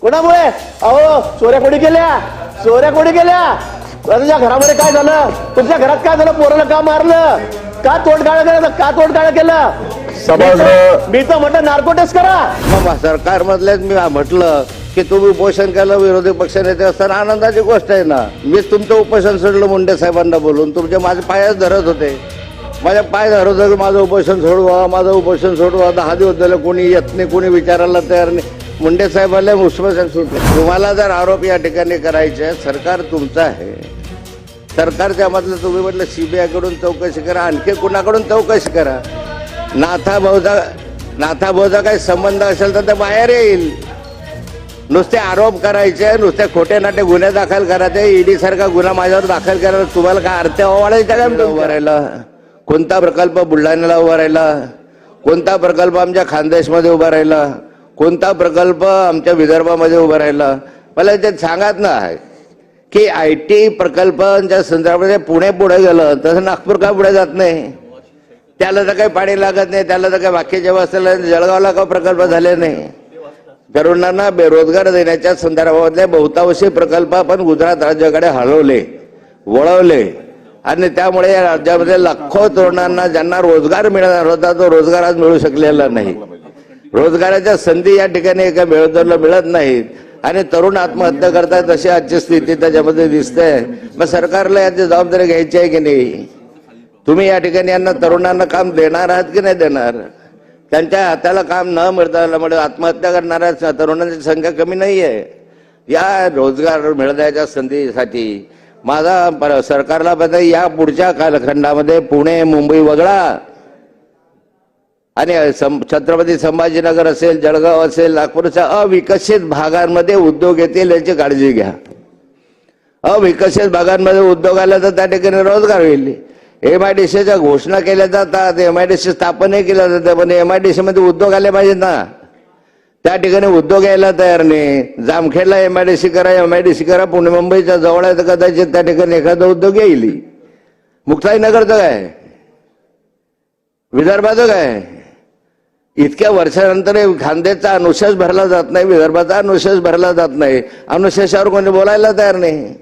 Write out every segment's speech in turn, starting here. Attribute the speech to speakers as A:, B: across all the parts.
A: कोणामुळे? अहो चोऱ्या कोणी केल्या? चोऱ्या कोणी केल्या? तुझ्या घरामध्ये काय झालं? तुमच्या घरात काय झालं? पोराला का मारलं? का तोडगाळ केलं? का तोडगाळ केलं?
B: समजलं.
A: मी तर म्हटलं नार्को टेस्ट करा.
B: मग सरकारमधल्याच मी म्हटलं की तुम्ही उपोषण केलं विरोधी पक्षनेते असताना आनंदाची गोष्ट आहे ना मीच तुमचं उपोषण सोडलं मुंडे साहेबांना बोलून. तुमचे माझे पायच धरत होते. माझ्या पाय धरत होते की माझं उपोषण सोडवा माझं उपोषण सोडवा. दहा दिवस झाले कोणी येत नाही कोणी विचारायला तयार नाही. मुंडे साहेबांना उपोषण सुटले. तुम्हाला जर आरोप या ठिकाणी करायचे आहे, सरकार तुमचं आहे. सरकारच्या मधलं तुम्ही म्हटलं सीबीआयकडून चौकशी करा आणखी कुणाकडून चौकशी करा? नाथा भाऊचा नाथा भाऊचा काही संबंध असेल तर ते बाहेर येईल. नुसते आरोप करायचे नुसते खोटे नाटे गुन्हे दाखल करायचे ईडी सारखा गुन्हा माझ्यावर दाखल करायला तुम्हाला काय अर्थ वाढायचा काय उभं राहिला. कोणता प्रकल्प बुलढाण्याला उभा राहिला? कोणता प्रकल्प आमच्या खानदेशमध्ये उभा राहिला? कोणता प्रकल्प आमच्या विदर्भामध्ये उभा राहिला? मला ते सांगत ना की आय टी प्रकल्पांच्या संदर्भामध्ये पुणे पुढे गेलं तसं नागपूर का पुढे जात नाही? त्याला तर काही पाणी लागत नाही त्याला तर काही बाकीच्या वस्तीला जळगावला का प्रकल्प झाले नाही? तरुणांना बेरोजगार देण्याच्या संदर्भातले बहुतांशी प्रकल्प आपण गुजरात राज्याकडे हलवले वळवले. आणि त्यामुळे या राज्यामध्ये लाखो तरुणांना ज्यांना रोजगार मिळणार होता तो रोजगार आज मिळू शकलेला नाही. रोजगाराच्या संधी या ठिकाणी एका बेरोजगारला मिळत नाहीत. आणि तरुण आत्महत्या करतात अशी आजची स्थिती त्याच्यामध्ये दिसते मग सरकारला याची जबाबदारी घ्यायची आहे की नाही? तुम्ही या ठिकाणी यांना तरुणांना काम देणार आहात की नाही देणार? त्यांच्या हाताला काम न मिळतामुळे आत्महत्या करणाऱ्या तरुणांची संख्या कमी नाही आहे या रोजगार मिळण्याच्या संधीसाठी माझा सरकारला बघा या पुढच्या कालखंडामध्ये पुणे मुंबई वगळा आणि सं- छत्रपती संभाजीनगर असेल जळगाव असेल नागपूरच्या अविकसित भागांमध्ये उद्योग येतील याची काळजी घ्या. अविकसित भागांमध्ये उद्योग आला तर त्या ठिकाणी रोजगार होईल. एम आय डी सीच्या घोषणा केल्या जातात एम आय डी सी स्थापनही केल्या जातात पण एम आय डी सी मध्ये उद्योग आले पाहिजेत ना. त्या ठिकाणी उद्योग यायला तयार नाही. जामखेडला एम आय डी सी करा एम आय डी सी करा पुणे मुंबईच्या जवळ आहे तर कदाचित त्या ठिकाणी एखादा उद्योग येईल. मुक्ताईनगरचं काय? विदर्भाचं काय? इतक्या वर्षानंतर खांद्याचा खानदेशचा अनुशेष भरला जात नाही विदर्भाचा अनुशेष भरला जात नाही. अनुशेषावर कोणी बोलायला तयार नाही.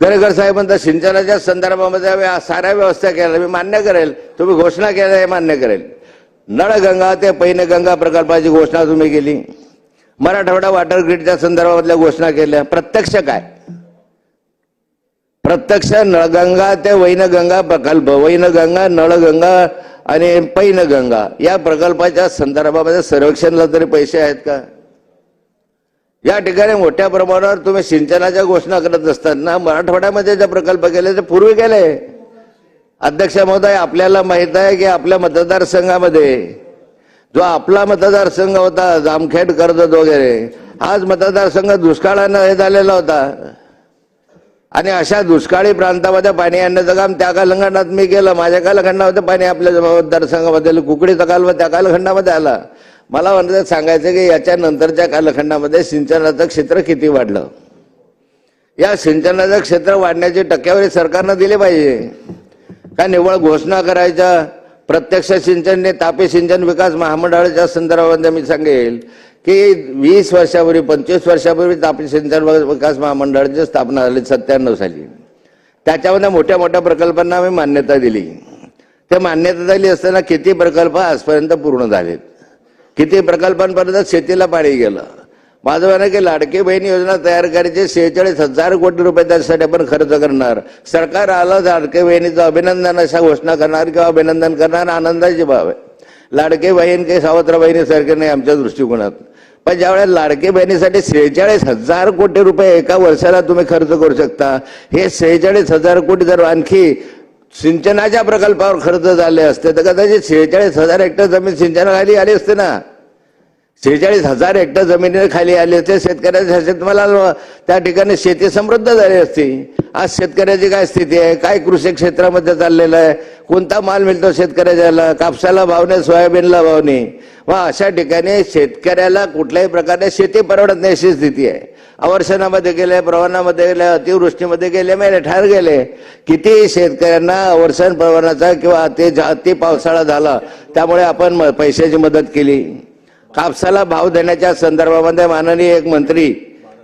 B: दरेकर साहेबांचा सिंचनाच्या संदर्भामध्ये साऱ्या व्यवस्था केल्या. मी मान्य करेल. तुम्ही घोषणा केल्या हे मान्य करेल. नळगंगा ते पैनगंगा प्रकल्पाची घोषणा तुम्ही केली. मराठवाडा वॉटर ग्रीडच्या संदर्भातल्या घोषणा केल्या. प्रत्यक्ष काय? प्रत्यक्ष नळगंगा ते वैनगंगा प्रकल्प. वैनगंगा नळगंगा आणि पैनगंगा या प्रकल्पाच्या संदर्भामध्ये सर्वेक्षणला तरी पैसे आहेत का? या ठिकाणी मोठ्या प्रमाणावर तुम्ही सिंचनाच्या घोषणा करत असताना मराठवाड्यामध्ये जे प्रकल्प केले ते पूर्वी केले. अध्यक्ष महोदय आपल्याला माहीत आहे की आपल्या मतदारसंघामध्ये जो आपला मतदारसंघ होता जामखेड कर्जत वगैरे हाच मतदारसंघ दुष्काळानं हे झालेला होता. आणि अशा दुष्काळी प्रांतामध्ये पाणी आणण्याचं काम त्या कालखंडात मी केलं माझ्या कालखंडामध्ये पाणी आपल्या मतदारसंघामध्ये कुकडीचा कालवा त्या कालखंडामध्ये आला. मला म्हणतात सांगायचं की याच्या नंतरच्या कालखंडामध्ये सिंचनाचं क्षेत्र किती वाढलं? या सिंचनाचं क्षेत्र वाढण्याची टक्केवारी सरकारनं दिली पाहिजे. का निव्वळ घोषणा करायच्या प्रत्यक्ष सिंचनने तापी सिंचन विकास महामंडळाच्या संदर्भामध्ये मी सांगेल. की वीस वर्षापूर्वी पंचवीस वर्षापूर्वी तापी सिंचन विकास महामंडळाची स्थापना झाली सत्त्याण्णव साली. त्याच्यामध्ये मोठ्या मोठ्या प्रकल्पांना आम्ही मान्यता दिली. ते मान्यता दिली असताना किती प्रकल्प आजपर्यंत पूर्ण झालेत? किती प्रकल्पांपर्यंत शेतीला पाणी गेलं? माझं म्हणणं की लाडकी बहीण योजना तयार करायची शेहेचाळीस हजार कोटी रुपये त्यासाठी आपण खर्च करणार. सरकार आलं लाडके बहिणीचं अभिनंदन अशा घोषणा करणार किंवा अभिनंदन करणार आनंदाची बाब आहे. लाडके बहीण काही सावत्र बहिणीसारखे नाही आमच्या दृष्टिकोनात. पण ज्यावेळेला लाडके बहिणीसाठी शेहेचाळीस हजार कोटी रुपये एका वर्षाला तुम्ही खर्च करू शकता हे शेहेचाळीस हजार कोटी जर आणखी सिंचनाच्या प्रकल्पावर खर्च झाले असते तर कदाचित शेहेचाळीस हजार हेक्टर जमीन सिंचनाखाली आली असते ना. शेहेचाळीस हजार हेक्टर जमिनीने खाली आले असते शेतकऱ्याच्या शेतमाला त्या ठिकाणी शेती समृद्ध झाली असती. आज शेतकऱ्याची काय स्थिती आहे? काय कृषी क्षेत्रामध्ये चाललेलं आहे? कोणता माल मिळतो शेतकऱ्याला? कापसाला भाव नाही सोयाबीनला भाव नाही. व अशा ठिकाणी शेतकऱ्याला कुठल्याही प्रकारे शेती परवडत नाही अशी स्थिती आहे. अवर्षणामध्ये गेले प्रवाहामध्ये गेले अतिवृष्टीमध्ये गेले मेले ठार गेले. किती शेतकऱ्यांना अवर्षण प्रवाहाचा किंवा अति अति पावसाळा झाला त्यामुळे आपण म- पैशाची मदत केली. कापसाला भाव देण्याच्या संदर्भामध्ये माननीय एक मंत्री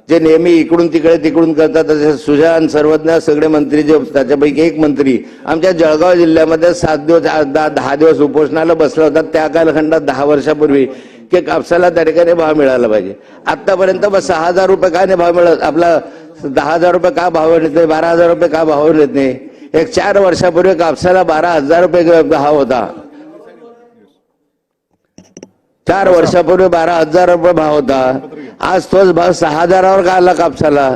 B: जे नेहमी इकडून तिकडे तिकडून करतात तसे सुजान सर्वज्ञ सगळे मंत्री जे त्याच्यापैकी एक मंत्री आमच्या जळगाव जिल्ह्यामध्ये सात दिवस दहा दहा दिवस उपोषणाला बसला होता. त्या कालखंडात दहा वर्षापूर्वी की कापसाला त्या ठिकाणी भाव मिळाला पाहिजे. आतापर्यंत बस सहा हजार रुपये का नाही भाव मिळत? आपला दहा हजार रुपये का भाव येत नाही? बारा हजार रुपये का भाव येत नाही? एक चार वर्षापूर्वी कापसाला बारा हजार रुपये भाव होता. चार वर्षापूर्वी बारा हजार रुपये भाव होता. आज तोच भाव सहा हजारावर का आला कापसाला?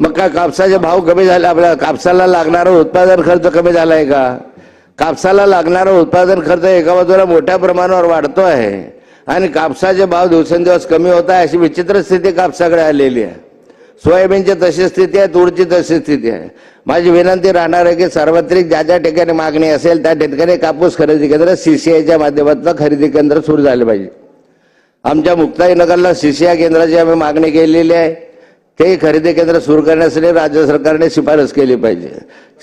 B: मग काय कापसाचे भाव कमी झाले आपल्या कापसाला लागणारा उत्पादन खर्च कमी झालाय का? कापसाला लागणारा उत्पादन खर्च एका बाजूला मोठ्या प्रमाणावर वाढतो आहे आणि कापसाचे भाव दिवसेंदिवस कमी होत आहे अशी विचित्र स्थिती कापसाकडे आलेली आहे. सोयाबीनची तशी स्थिती आहे तूरची तशी स्थिती आहे. माझी विनंती राहणार आहे की सार्वत्रिक ज्या ज्या ठिकाणी मागणी असेल त्या ठिकाणी कापूस खरेदी केंद्र सीसीआयच्या माध्यमातून खरेदी केंद्र सुरू झाले पाहिजे. आमच्या मुक्ताईनगरला सीसीआय केंद्राची आम्ही मागणी केलेली आहे. ते खरेदी केंद्र सुरू करण्यासाठी राज्य सरकारने शिफारस केली पाहिजे.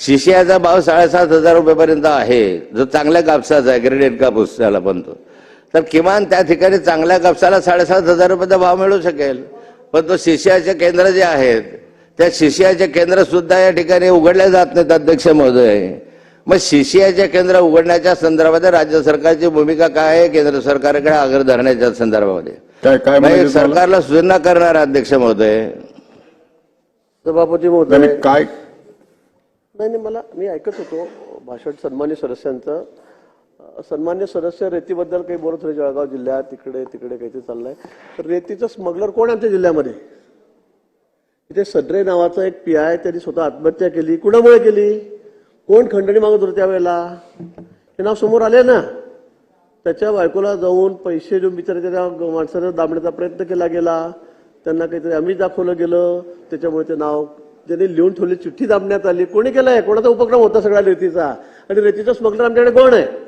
B: सीसीआयचा भाव साडेसात हजार रुपयेपर्यंत आहे. जो चांगल्या कापसाचा आहे ग्रेडेड कापूस त्याला बनतो तर किमान त्या ठिकाणी चांगल्या कापसाला साडेसात हजार रुपयाचा भाव मिळू शकेल. पण तो सीसीआयचे केंद्र जे आहेत त्या सीसीआयचे केंद्र सुद्धा या ठिकाणी उघडले जात नाहीत अध्यक्ष महोदय. मग सीसीआयचे केंद्र उघडण्याच्या संदर्भात राज्य सरकारची भूमिका काय आहे केंद्र सरकारकडे आग्रह धरण्याच्या संदर्भामध्ये?
C: काय तुम्हाला?
B: सरकारला सूचना करणार अध्यक्ष महोदय.
A: सभापती महोदय.
C: काय
A: नाही नाही मला मी ऐकत होतो भाषण सन्मान्य सदस्यांचं. सन्मान्य सदस्य रेतीबद्दल काही बोलत होते जळगाव जिल्ह्यात तिकडे तिकडे काहीतरी चाललंय. तर रेतीचं स्मगलर कोण आहे आमच्या जिल्ह्यामध्ये? इथे सद्रे नावाचा एक पी आय त्यांनी स्वतः आत्महत्या केली. कुणामुळे केली? कोण खंडणी मागत होतं त्यावेळेला? हे नाव समोर आले ना? त्याच्या बायकोला जाऊन पैसे देऊन बिचारे त्या माणसानं दाबण्याचा प्रयत्न केला गेला. त्यांना काहीतरी आम्ही दाखवलं गेलं. त्याच्यामुळे ते नाव ज्यांनी लिहून ठेवली चिठ्ठी दाबण्यात आली. कोणी केलंय? कोणाचा उपक्रम होता सगळ्या रेतीचा? आणि रेतीचा स्मगलर आमच्याकडे कोण आहे?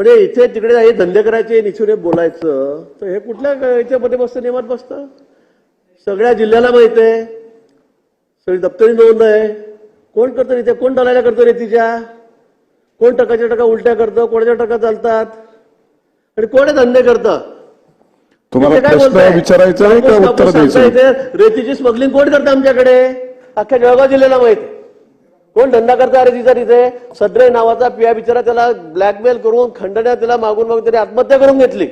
A: म्हणजे इथे तिकडे हे धंदे करायचे निचून बोलायचं तर हे कुठल्या याच्यामध्ये बसतं नियमात बसतं? सगळ्या जिल्ह्याला माहीत आहे. सगळी दप्तरी नोंद आहे. कोण करतं इथे? कोण डलायला करतं रेतीच्या कोण टकाच्या टका उलट्या करतं? कोणाच्या टका चालतात? आणि कोण हे धंदे करतं?
C: तुम्हाला
A: काय?
C: विचारायचा
A: रेतीची स्मगलिंग कोण करतं आमच्याकडे? अख्ख्या जळगाव जिल्ह्याला माहीत आहे. कोण धंदा करता अरे तिचा तिथे सद्रे नावाचा पिया बिचारा त्याला ब्लॅकमेल करून खंडण्या त्याला मागून मागून त्याने आत्महत्या करून घेतली.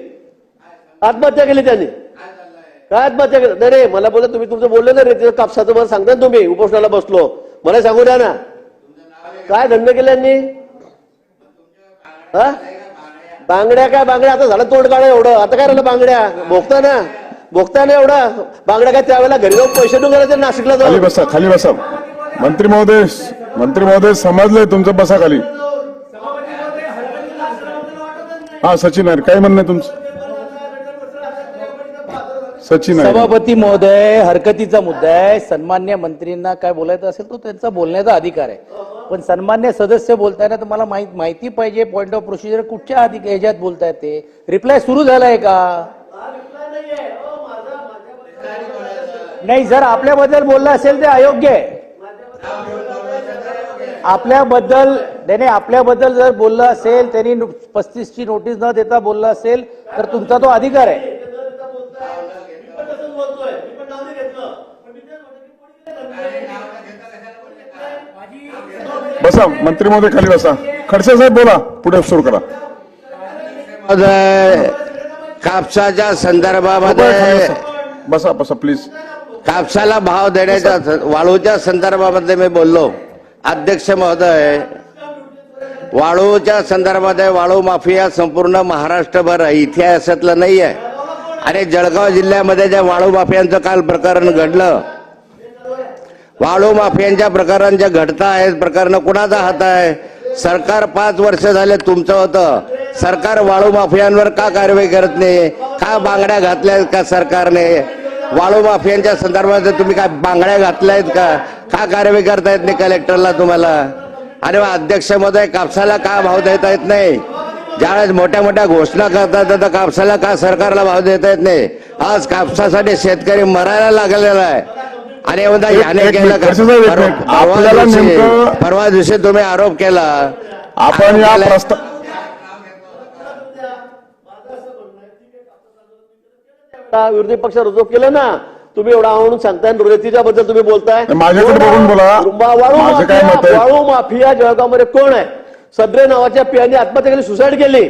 A: आत्महत्या केली त्यांनी. काय आत्महत्या केली? नाही रे मला बोला तुम्ही तुमचं बोलले ना तिथं कापसाचं मला सांगता ना तुम्ही उपोषणाला बसलो. मला सांगू द्या ना. काय धंदे केले यांनी? हा? बांगड्या काय बांगड्या? आता झालं तोंड काढा एवढं. आता काय राहिलं बांगड्या? भोगता ना. भोगता ना एवढा. बांगड्या काय त्यावेळेला घरी जाऊन पैसे देऊन गेले नाशिकला
C: खाली बसा खाली बसा. मंत्री महोदय मंत्री महोदय समजलंय तुमचं बसा खाली हा सचिन आहे काय म्हणणं तुमचं? सचिन आहे
D: सभापती महोदय हरकतीचा मुद्दा आहे. सन्मान्य मंत्रींना काय बोलायचं असेल तो त्यांचा बोलण्याचा अधिकार आहे. पण सन्मान्य सदस्य बोलताना तुम्हाला माहीत माहिती पाहिजे. पॉइंट ऑफ प्रोसिजर कुठच्या अधिक ह्याच्यात बोलतायत ते? रिप्लाय सुरू झालाय का? नाही जर आपल्याबद्दल बोललं असेल ते अयोग्य आहे. आपल्याबद्दल त्याने आपल्याबद्दल जर बोललं असेल त्यांनी पस्तीस ची नोटीस न देता बोललं असेल तर तुमचा तो अधिकार आहे.
C: बसा मंत्री महोदय खाली बसा. खडसे साहेब बोला. पुढे सुरू करा.
B: कापसाच्या संदर्भामध्ये
C: बसा. बसा बसा प्लीज
B: कापसाला भाव देण्याच्या वाळूच्या संदर्भामध्ये मी बोललो. अध्यक्ष महोदय वाळूच्या संदर्भात वाळू माफिया संपूर्ण महाराष्ट्रभर आहे. इतिहासातलं नाही आहे आणि जळगाव जिल्ह्यामध्ये ज्या वाळू माफियांचं काल प्रकरण घडलं वाळू माफियांच्या प्रकरण ज्या घडत आहेत प्रकरण कुणाचा हात आहे? सरकार पाच वर्ष झाले तुमचं होतं. सरकार वाळू माफियांवर का कारवाई करत नाही? का बांगड्या घातल्या का सरकारने? वाळू माफियांच्या संदर्भात तुम्ही काय बांगड्या घातल्या आहेत का? का कारवाई करता येत नाही कलेक्टरला तुम्हाला? आणि अध्यक्ष महोदय कापसाला का भाव देता येत नाही? ज्यावेळेस मोठ्या मोठ्या घोषणा करतात तर कापसाला का सरकारला भाव देता येत नाही? आज कापसासाठी शेतकरी मरायला लागलेला आहे. आणि याने केलं परवा- दिवशी-
C: नेमकं-
B: परवा दिवशी तुम्ही आरोप केला.
C: आपण या
A: विरोधी पक्षावर आरोप केला ना? तुम्ही एवढा म्हणून सांगताय रेतीच्या बद्दल तुम्ही बोलताय.
C: माझ्याकडे बघून बोला.
A: वाळू माफिया जळगावमध्ये कोण आहे? सदरे नावाच्या पियाने आत्महत्या केली सुसाईड केली.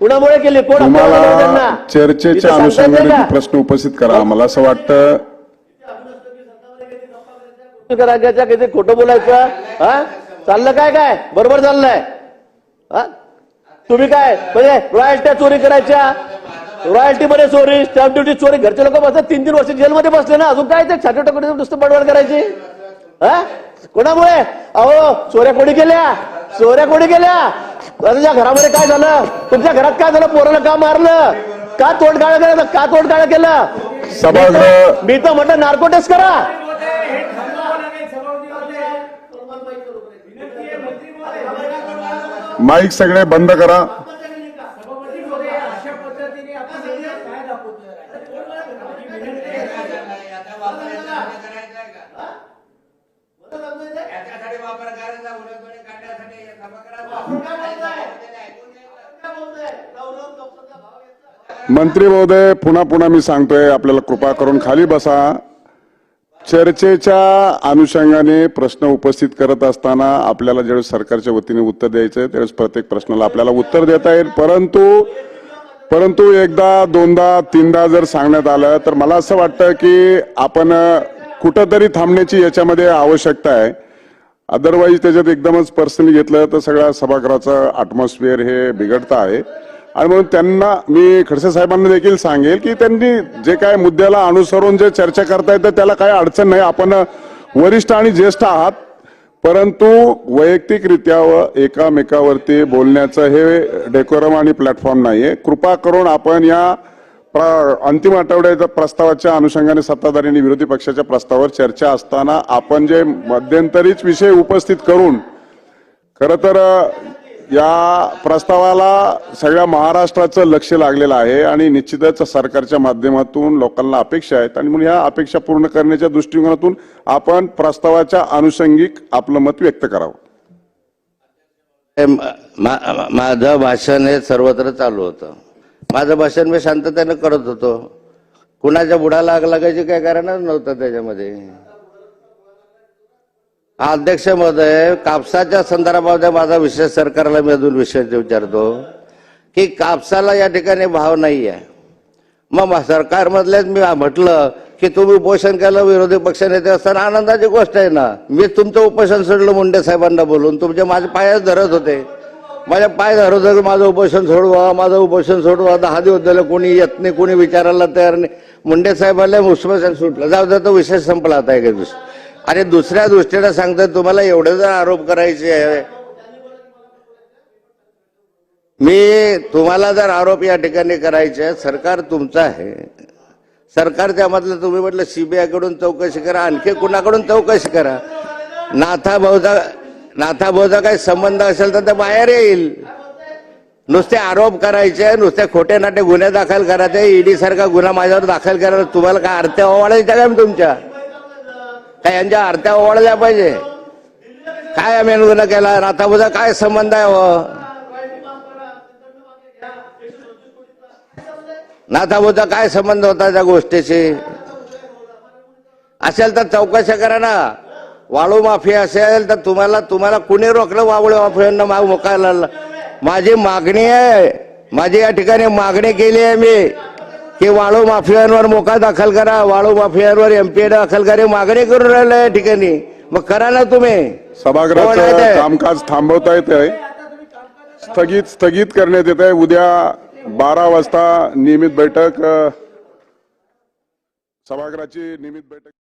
A: कुणामुळे केली? कोण
C: चर्चेच्या अनुषंगाने? प्रश्न उपस्थित करा. मला असं वाटतं
A: राज्याच्या किती खोटं बोलायचं? हा? चाललं काय काय? बरोबर चाललंय. हा? तुम्ही काय? म्हणजे रॉयल्ट्या चोरी करायच्या? रॉयल्टी मध्ये चोरी स्टॅम्प ड्युटी चोरी घरचे लोक बसतात तीन तीन वर्ष जेलमध्ये बसले ना अजून काय ते छाटे टोकडे नुसतं बडबड करायची? हा? कोणामुळे? अहो चोऱ्या कोणी केल्या? चोऱ्या कोणी केल्या? तुझ्या घरामध्ये काय झालं? तुमच्या घरात काय झालं? पोराला का मारलं? का तोडगाळ केलं? का तोडगाळ केलं?
C: सभागृह-
A: मी तर म्हटलं नार्को टेस्ट करा.
C: माईक सगळे बंद करा. मंत्री महोदय पुन्हा पुन्हा मी सांगतोय आपल्याला कृपा करून खाली बसा. चर्चेच्या अनुषंगाने प्रश्न उपस्थित करत असताना आपल्याला ज्यावेळेस सरकारच्या वतीने उत्तर द्यायचं आहे त्यावेळेस प्रत्येक प्रश्नाला आपल्याला उत्तर देता येईल. परंतु परंतु एकदा दोनदा तीनदा जर सांगण्यात आलं तर मला असं वाटतं की आपण कुठंतरी थांबण्याची याच्यामध्ये आवश्यकता आहे. अदरवाईज त्याच्यात एकदमच पर्सनली घेतलं तर सगळ्या सभागृहाचं अटमॉस्फिअर हे बिघडतं आहे. आणि म्हणून त्यांना मी खडसे साहेबांना देखील सांगेल की त्यांनी जे काय मुद्द्याला अनुसरून जे चर्चा करता येतं त्याला काही अडचण नाही. आपण वरिष्ठ आणि ज्येष्ठ आहात. परंतु वैयक्तिकरित्या व एकामेकावरती बोलण्याचं हे डेकोरम आणि प्लॅटफॉर्म नाही आहे कृपा करून आपण या अंतिम आठवड्याच्या प्रस्तावाच्या अनुषंगाने सत्ताधारी आणि विरोधी पक्षाच्या प्रस्तावावर चर्चा असताना आपण जे मध्यंतरीच विषय उपस्थित करून खर तर या प्रस्तावाला सगळ्या महाराष्ट्राचं लक्ष लागलेलं आहे आणि निश्चितच सरकारच्या माध्यमातून लोकांना अपेक्षा आहेत आणि म्हणून या अपेक्षा पूर्ण करण्याच्या दृष्टिकोनातून आपण प्रस्तावाच्या अनुषंगिक आपलं मत व्यक्त करावं.
B: माझं भाषण हे सर्वत्र चालू होतं. माझं भाषण मी शांततेनं करत होतो. कुणाच्या बुडाला आग लागायची काही कारणच नव्हतं त्याच्यामध्ये. अध्यक्ष महोदय कापसाच्या संदर्भामध्ये माझा विषय सरकारला मी अजून विषय विचारतो की कापसाला या ठिकाणी भाव नाही आहे मग सरकारमधलेच मी म्हटलं की तुम्ही उपोषण केलं विरोधी पक्षनेते असताना आनंदाची गोष्ट आहे ना. मी तुमचं उपोषण सोडलं मुंडे साहेबांना बोलून. तुमचे माझे पायच धरत होते. माझ्या पाय धरत तर की माझं उपोषण सोडवा माझं उपोषण सोडवा दहा दिवस झालं कोणी येत नाही कोणी विचारायला तयार नाही. मुंडे साहेबाला उपोषण सुटलं. जाऊ दे तो विषय संपला आता एका दिवशी आणि दुसऱ्या दृष्टीने सांगतात तुम्हाला एवढे जर आरोप करायचे आहे. मी तुम्हाला जर आरोप या ठिकाणी करायचे आहे, सरकार तुमचं आहे. सरकारच्या मधलं तुम्ही म्हटलं सीबीआयकडून चौकशी करा आणखी कुणाकडून चौकशी करा? नाथा भाऊचा नाथा काही संबंध असेल तर ते बाहेर येईल. नुसते आरोप करायचे नुसते खोटे नाटे गुन्हे दाखल करायचे ईडी सारखा गुन्हा माझ्यावर दाखल करायला तुम्हाला काय आरत्या ओवाळायच्या काय तुमच्या? काय यांच्या आरत्या ओवाळल्या पाहिजे. काय आम्ही गुन्हा केला? नाथा काय संबंध आहे हो? नाथाभाऊचा काय संबंध होता त्या गोष्टीशी? असेल तर चौकशी करा ना. वाळू माफिया असेल तर तुम्हाला तुम्हाला कुणी रोखलं वाळू माफियांना माग मोकायला माझी मागणी आहे. माझी या ठिकाणी मागणी केली आहे मी. की वाळू माफियांवर मोका दाखल करा. वाळू माफियांवर एमपीए दाखल करा. मागणी करून राहिलं या ठिकाणी. मग करा ना तुम्ही. कोण आहे
C: सभागृहाचं
B: ते?
C: कामकाज थांबवता येत आहे स्थगित स्थगित करण्यात येत आहे. उद्या बारा वाजता नियमित बैठक. सभागृहाची नियमित बैठक.